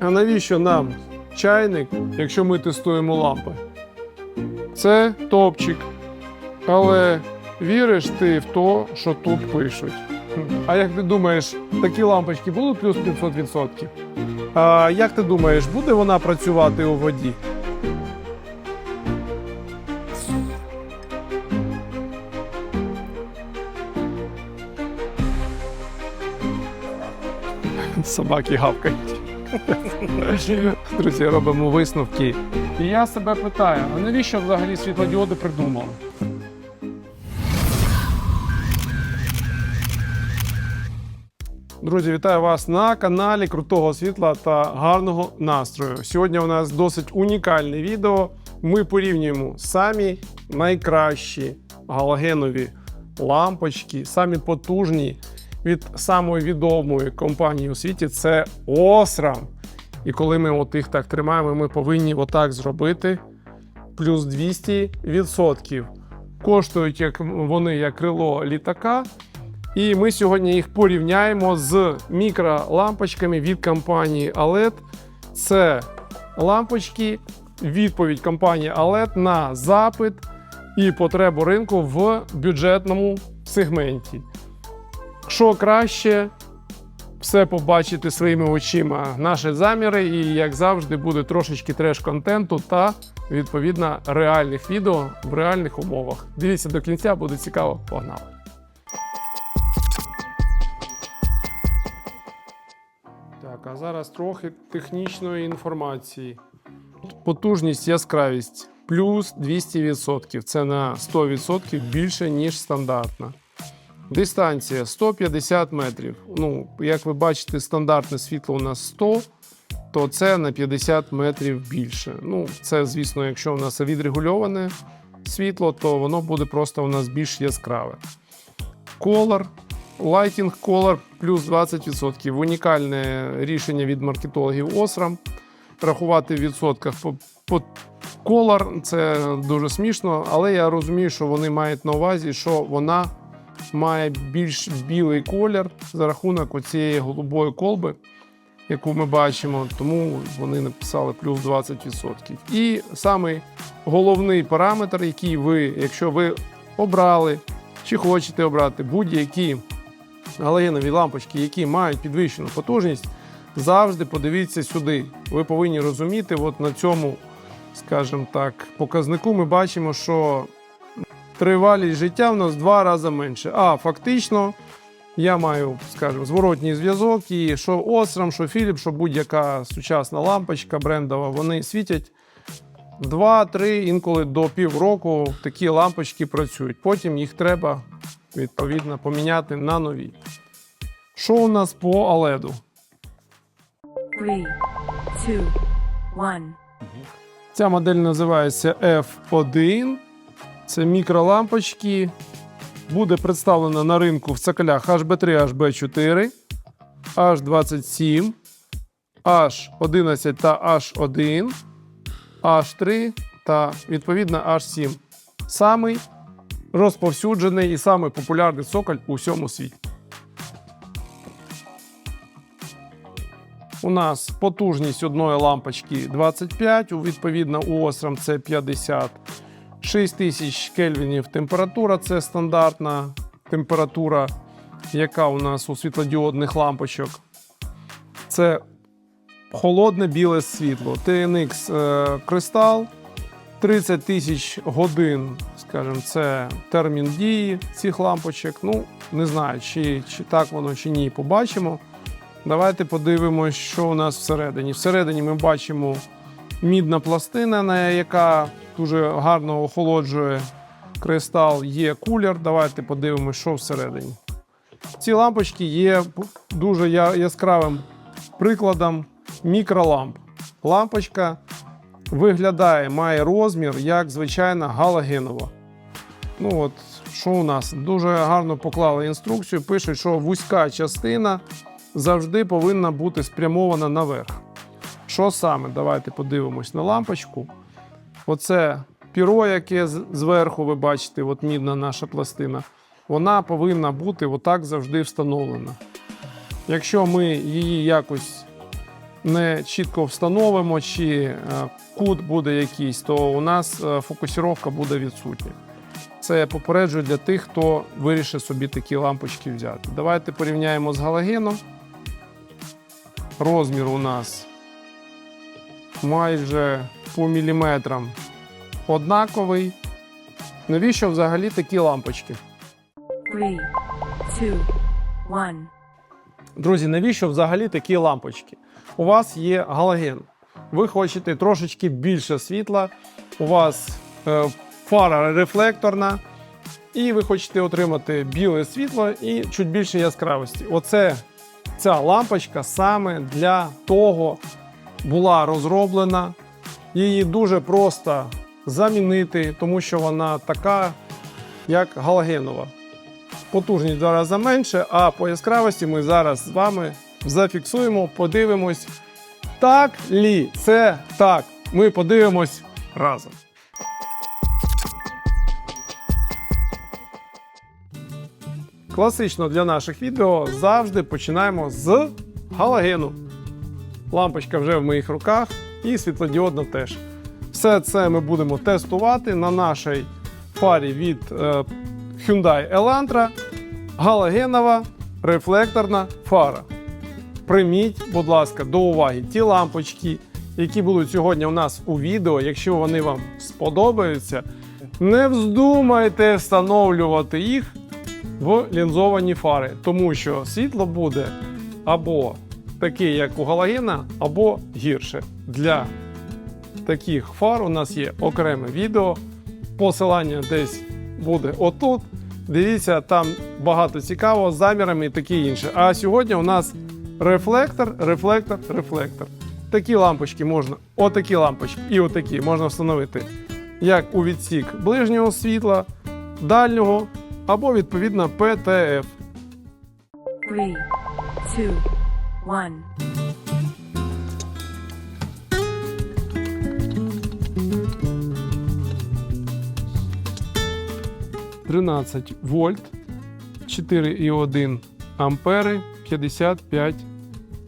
А навіщо нам чайник, якщо ми тестуємо лампи? Це топчик. Але віриш ти в те, що тут пишуть. А як ти думаєш, такі лампочки будуть плюс 500%? А як ти думаєш, буде вона працювати у воді? Собаки гавкають. Друзі, робимо висновки. І я себе питаю: а навіщо взагалі світлодіоди придумали? Друзі, вітаю вас на каналі Крутого Світла та гарного настрою. Сьогодні у нас досить унікальне відео. Ми порівнюємо самі найкращі галогенові лампочки, самі потужні від самої відомої компанії у світі це Osram. І коли ми от їх так тримаємо, ми повинні отак зробити плюс 200%. Коштують як вони як крило літака. І ми сьогодні їх порівняємо з мікролампочками від компанії OLED. Це лампочки, відповідь компанії OLED на запит і потребу ринку в бюджетному сегменті. Що краще, все побачити своїми очима наші заміри, і, як завжди, буде трошечки треш-контенту та відповідно реальних відео в реальних умовах. Дивіться до кінця, буде цікаво. Погнали! Так, а зараз трохи технічної інформації. Потужність, яскравість плюс 200%. Це на 100% більше, ніж стандартна. Дистанція 150 метрів. Ну, як ви бачите, стандартне світло у нас 100, то це на 50 метрів більше. Ну, це, звісно, якщо у нас відрегульоване світло, то воно буде просто у нас більш яскраве. Color, Lighting Color плюс 20%. Унікальне рішення від маркетологів Osram. Рахувати в відсотках по, по Color це дуже смішно, але я розумію, що вони мають на увазі, що вона має більш білий колір за рахунок оцієї голубої колби, яку ми бачимо, тому вони написали плюс 20%. І самий головний параметр, який ви, якщо ви обрали чи хочете обрати будь-які галогенові лампочки, які мають підвищену потужність, завжди подивіться сюди. Ви повинні розуміти, от на цьому, скажімо так, показнику ми бачимо, що тривалість життя в нас в два рази менше. А фактично, я маю, скажімо, зворотній зв'язок, і що Osram, що Philips, що будь-яка сучасна лампочка брендова, вони світять 2-3, інколи до півроку такі лампочки працюють. Потім їх треба відповідно поміняти на нові. Що у нас по one. Ця модель називається F1. Це мікролампочки. Буде представлена на ринку в цоколях HB3, HB4, H27, H11 та H1, H3 та відповідно H7. Самий розповсюджений і самий популярний цоколь у всьому світі. У нас потужність одної лампочки 25, у відповідно у Osram це 50. 6000 кельвінів температура це стандартна температура, яка у нас у світлодіодних лампочок. Це холодне біле світло. TNX е, кристал 30 тисяч годин, скажімо, це термін дії цих лампочок. Ну, не знаю, чи, чи так воно, чи ні, побачимо. Давайте подивимось, що у нас всередині. Всередині ми бачимо мідна пластина, на яка дуже гарно охолоджує кристал. Є кулер. Давайте подивимось, що всередині. Ці лампочки є дуже яскравим прикладом мікроламп. Лампочка виглядає, має розмір як звичайна галогенова. Ну от, що у нас? Дуже гарно поклали інструкцію. Пишуть, що вузька частина завжди повинна бути спрямована наверх. Що саме? Давайте подивимось на лампочку. Оце піро, яке зверху, ви бачите, от мідна наша пластина, вона повинна бути отак завжди встановлена. Якщо ми її якось не чітко встановимо, чи е, кут буде якийсь, то у нас е, фокусіровка буде відсутня. Це я попереджую для тих, хто вирішить собі такі лампочки взяти. Давайте порівняємо з галогеном. Розмір у нас майже по міліметрам однаковий. Навіщо взагалі такі лампочки? Three, two, one. Друзі, навіщо взагалі такі лампочки? У вас є галоген. Ви хочете трошечки більше світла, у вас е, фара рефлекторна, і ви хочете отримати біле світло і чуть більше яскравості. Оце ця лампочка саме для того була розроблена. Її дуже просто замінити, тому що вона така, як галогенова потужність два рази менше, а по яскравості ми зараз з вами зафіксуємо, подивимось, так лі це так. Ми подивимось разом. Класично для наших відео завжди починаємо з галогену. Лампочка вже в моїх руках і світлодіодна теж. Все це ми будемо тестувати на нашій фарі від е, Hyundai Elantra галогенова рефлекторна фара. Прийміть, будь ласка, до уваги ті лампочки, які будуть сьогодні у нас у відео. Якщо вони вам сподобаються, не вздумайте встановлювати їх в лінзовані фари, тому що світло буде або таке, як у галогена, або гірше. Для таких фар у нас є окреме відео. Посилання десь буде отут. Дивіться, там багато цікавого з замірами і таке інше. А сьогодні у нас рефлектор, рефлектор, рефлектор. Такі лампочки можна, отакі лампочки і отакі можна встановити як у відсік ближнього світла, дальнього або відповідно ПТФ. Three, two, one. 13 вольт, 4,1 ампери, 55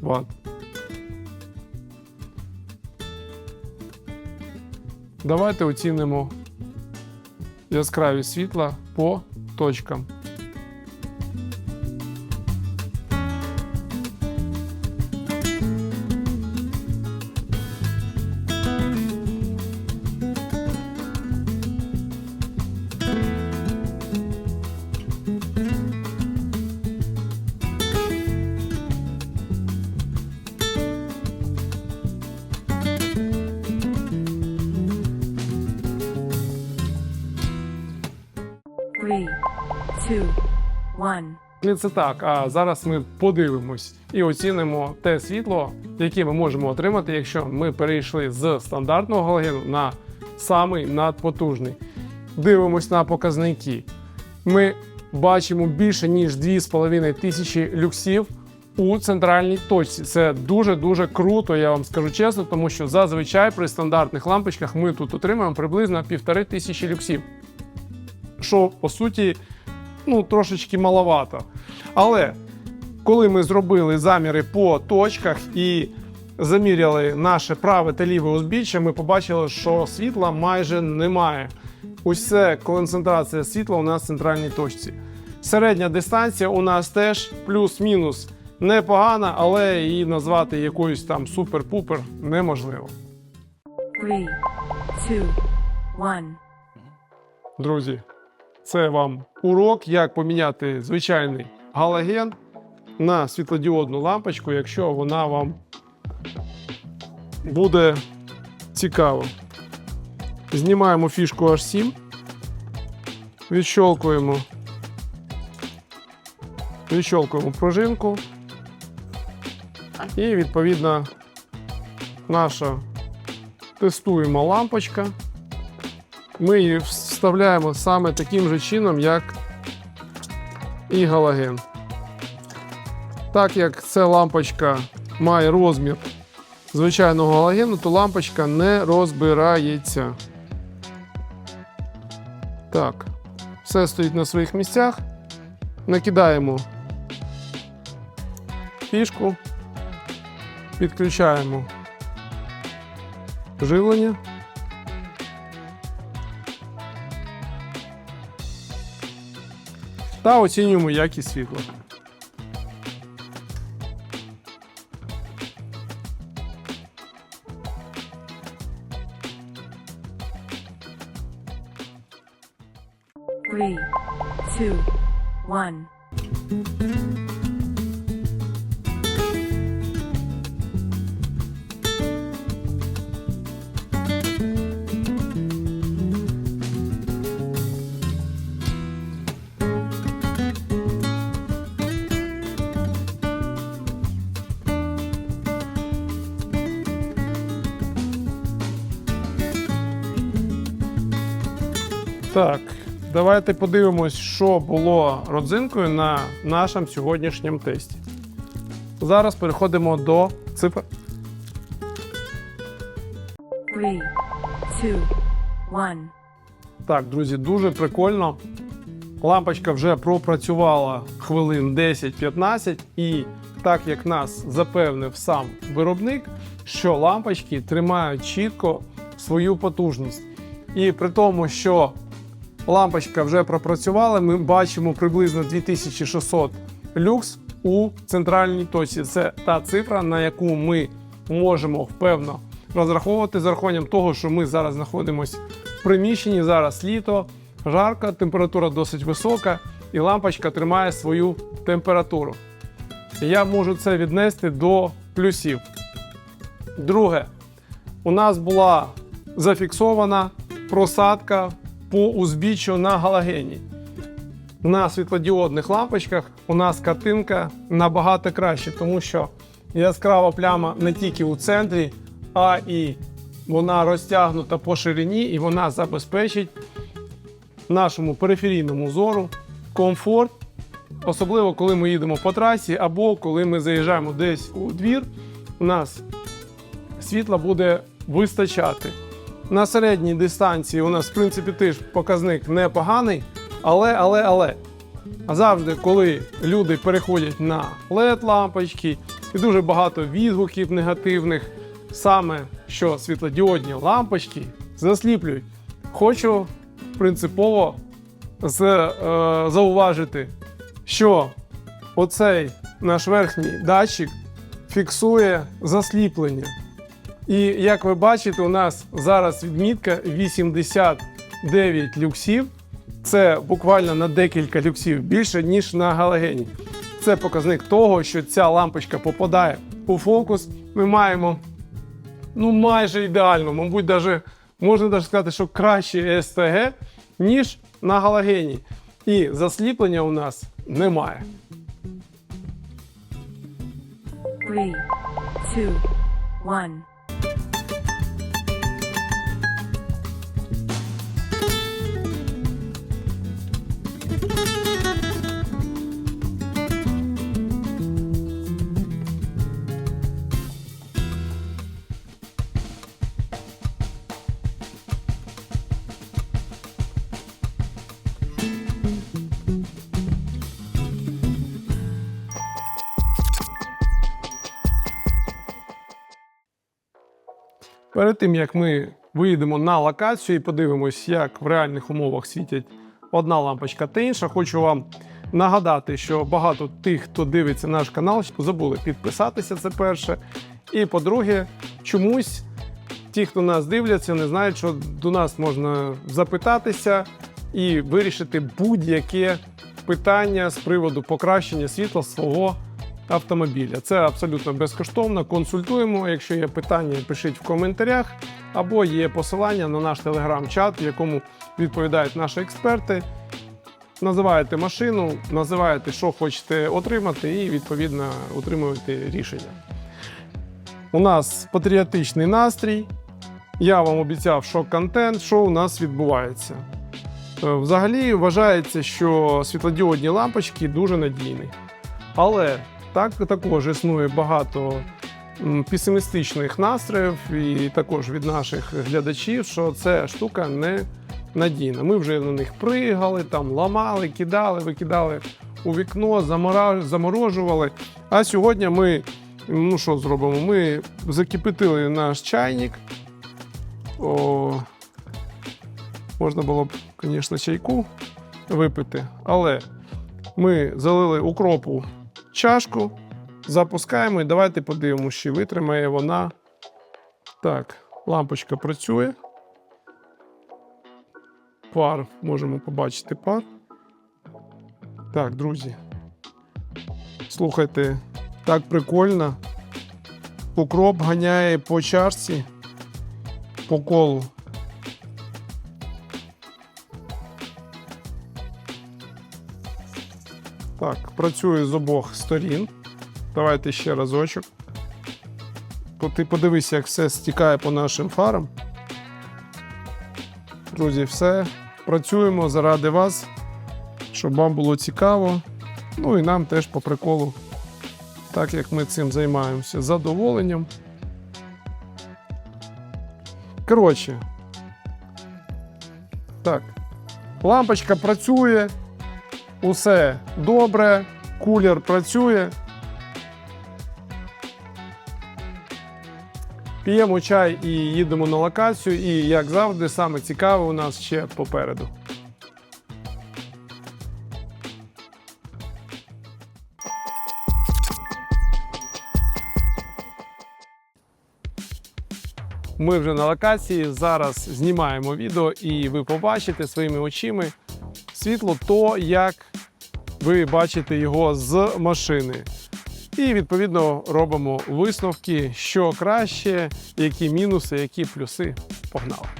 Вт. Давайте оцінимо яскравість світла по точкам. Two, one. Це так. А зараз ми подивимось і оцінимо те світло, яке ми можемо отримати, якщо ми перейшли з стандартного галогену на самий надпотужний. Дивимось на показники. Ми бачимо більше ніж 2,5 тисячі люксів у центральній точці. Це дуже дуже круто, я вам скажу чесно, тому що зазвичай при стандартних лампочках ми тут отримуємо приблизно півтори тисячі люксів. Що по суті ну, трошечки маловато. Але коли ми зробили заміри по точках і заміряли наше праве та ліве узбіччя, ми побачили, що світла майже немає. Усе концентрація світла у нас в центральній точці. Середня дистанція у нас теж плюс-мінус непогана, але її назвати якоюсь там супер-пупер неможливо. Three, two, one. Друзі, це вам урок, як поміняти звичайний галоген на світлодіодну лампочку, якщо вона вам буде цікава. Знімаємо фішку H7, відщолкуємо, відщолкуємо пружинку. І відповідно наша тестуємо лампочка ми її вставляємо саме таким же чином, як і галоген. Так як ця лампочка має розмір звичайного галогену, то лампочка не розбирається. Так, все стоїть на своїх місцях. Накидаємо фішку Підключаємо живлення. Та оцінюємо якість світла. Three, two, one. Так, давайте подивимось, що було родзинкою на нашому сьогоднішньому тесті. Зараз переходимо до цифр. Three, two, one. Так, друзі, дуже прикольно. Лампочка вже пропрацювала хвилин 10-15, і так як нас запевнив сам виробник, що лампочки тримають чітко свою потужність. І при тому, що лампочка вже пропрацювала, ми бачимо приблизно 2600 люкс у центральній точці. Це та цифра, на яку ми можемо впевно розраховувати з рахуванням того, що ми зараз знаходимося в приміщенні, зараз літо, жарко, температура досить висока, і лампочка тримає свою температуру. Я можу це віднести до плюсів. Друге, у нас була зафіксована просадка по узбіччю на галогені. На світлодіодних лампочках у нас картинка набагато краще, тому що яскрава пляма не тільки у центрі, а і вона розтягнута по ширині, і вона забезпечить нашому периферійному зору комфорт, особливо коли ми їдемо по трасі, або коли ми заїжджаємо десь у двір, у нас світла буде вистачати. На середній дистанції у нас, в принципі, теж показник непоганий, але, але, але. А завжди, коли люди переходять на led лампочки і дуже багато відгуків негативних, саме що світлодіодні лампочки засліплюють. Хочу принципово з, е, зауважити, що оцей наш верхній датчик фіксує засліплення. І як ви бачите, у нас зараз відмітка 89 люксів. Це буквально на декілька люксів більше, ніж на галогені. Це показник того, що ця лампочка попадає у фокус. Ми маємо ну, майже ідеально, мабуть, даже, можна навіть сказати, що краще СТГ, ніж на галогені. І засліплення у нас немає. Three, two, one. Перед тим як ми виїдемо на локацію і подивимось, як в реальних умовах світять одна лампочка та інша, хочу вам нагадати, що багато тих, хто дивиться наш канал, забули підписатися. Це перше. І по-друге, чомусь ті, хто нас дивляться, не знають, що до нас можна запитатися і вирішити будь-яке питання з приводу покращення світла свого автомобіля. Це абсолютно безкоштовно. Консультуємо. Якщо є питання, пишіть в коментарях, або є посилання на наш телеграм-чат, в якому відповідають наші експерти. Називаєте машину, називаєте, що хочете отримати, і відповідно отримуєте рішення. У нас патріотичний настрій. Я вам обіцяв, що контент, що у нас відбувається. Е, Взагалі вважається, що світлодіодні лампочки дуже надійні. Але так також існує багато песимістичних настроїв, і також від наших глядачів, що ця штука не надійна. Ми вже на них пригали, там ламали, кидали, викидали у вікно, заморожували. А сьогодні ми Ну, що зробимо? Ми закипятили наш чайник. О, можна було б, звісно, чайку випити, але ми залили укропу чашку, запускаємо і давайте подивимося, чи витримає вона. Так, лампочка працює. Пар, можемо побачити пар. Так, друзі. Слухайте, так прикольно. Укроп ганяє по чашці, по колу. Так, працює з обох сторін. Давайте ще разочок. Ти подивись, як все стікає по нашим фарам. Друзі, все. Працюємо заради вас, щоб вам було цікаво. Ну і нам теж по приколу, так як ми цим займаємося, з задоволенням. Коротше. Так. Лампочка працює. Усе добре. Кулер працює. П'ємо чай і їдемо на локацію. І, як завжди, саме цікаве у нас ще попереду. Ми вже на локації. Зараз знімаємо відео, і ви побачите своїми очима світло, то як ви бачите його з машини. І відповідно робимо висновки, що краще, які мінуси, які плюси. Погнали!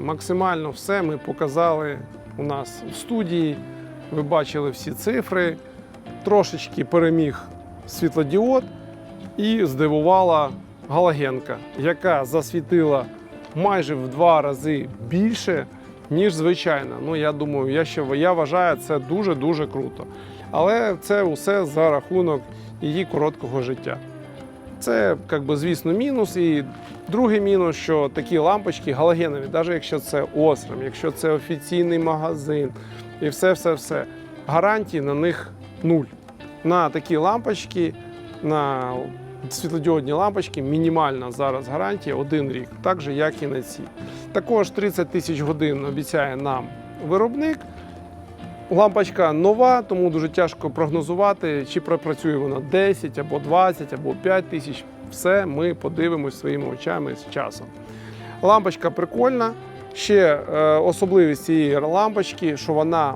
Максимально все ми показали у нас в студії. Ви бачили всі цифри. Трошечки переміг світлодіод і здивувала галогенка, яка засвітила майже в два рази більше, ніж звичайна. Ну, я думаю, я ще я вважаю, це дуже-дуже круто. Але це усе за рахунок її короткого життя. Це, як би, звісно, мінус. І другий мінус, що такі лампочки галогенові, навіть якщо це Осрам, якщо це офіційний магазин і все-все-все, гарантії на них нуль. На такі лампочки, на світлодіодні лампочки, мінімальна зараз гарантія один рік, так же, як і на ці. Також 30 тисяч годин обіцяє нам виробник. Лампочка нова, тому дуже тяжко прогнозувати, чи пропрацює вона 10 або 20 або 5 тисяч. Все ми подивимось своїми очами з часом. Лампочка прикольна. Ще е, особливість цієї лампочки, що вона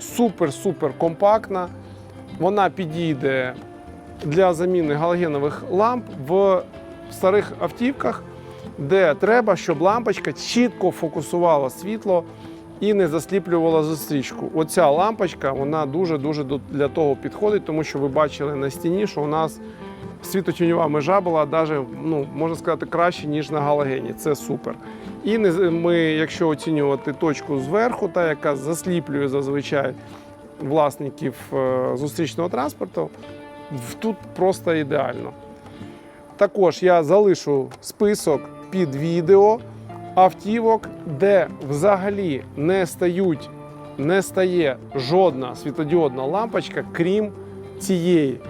супер-супер компактна. Вона підійде для заміни галогенових ламп в старих автівках, де треба, щоб лампочка чітко фокусувала світло і не засліплювала зустрічку. Оця лампочка вона дуже-дуже для того підходить, тому що ви бачили на стіні, що у нас світотіньова межа була навіть, ну, можна сказати, краще, ніж на галогені. Це супер. І ми, якщо оцінювати точку зверху, та яка засліплює зазвичай власників е, зустрічного транспорту, тут просто ідеально. Також я залишу список під відео автівок, де взагалі не стають, не стає жодна світлодіодна лампочка, крім цієї.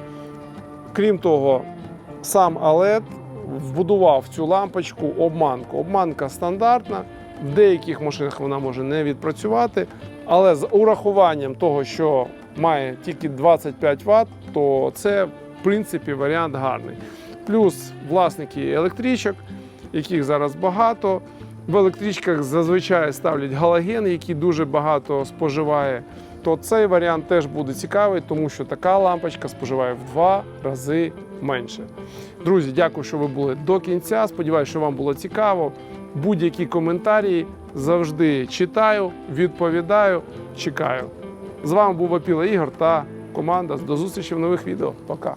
Крім того, сам OLED вбудував цю лампочку обманку. Обманка стандартна. В деяких машинах вона може не відпрацювати, але з урахуванням того, що має тільки 25 Вт, то це в принципі варіант гарний. Плюс власники електричок, яких зараз багато. В електричках зазвичай ставлять галоген, який дуже багато споживає. То цей варіант теж буде цікавий, тому що така лампочка споживає в два рази менше. Друзі, дякую, що ви були до кінця. Сподіваюся, що вам було цікаво. Будь-які коментарі завжди читаю, відповідаю, чекаю. З вами був Апіла Ігор та команда. До зустрічі в нових відео. Пока.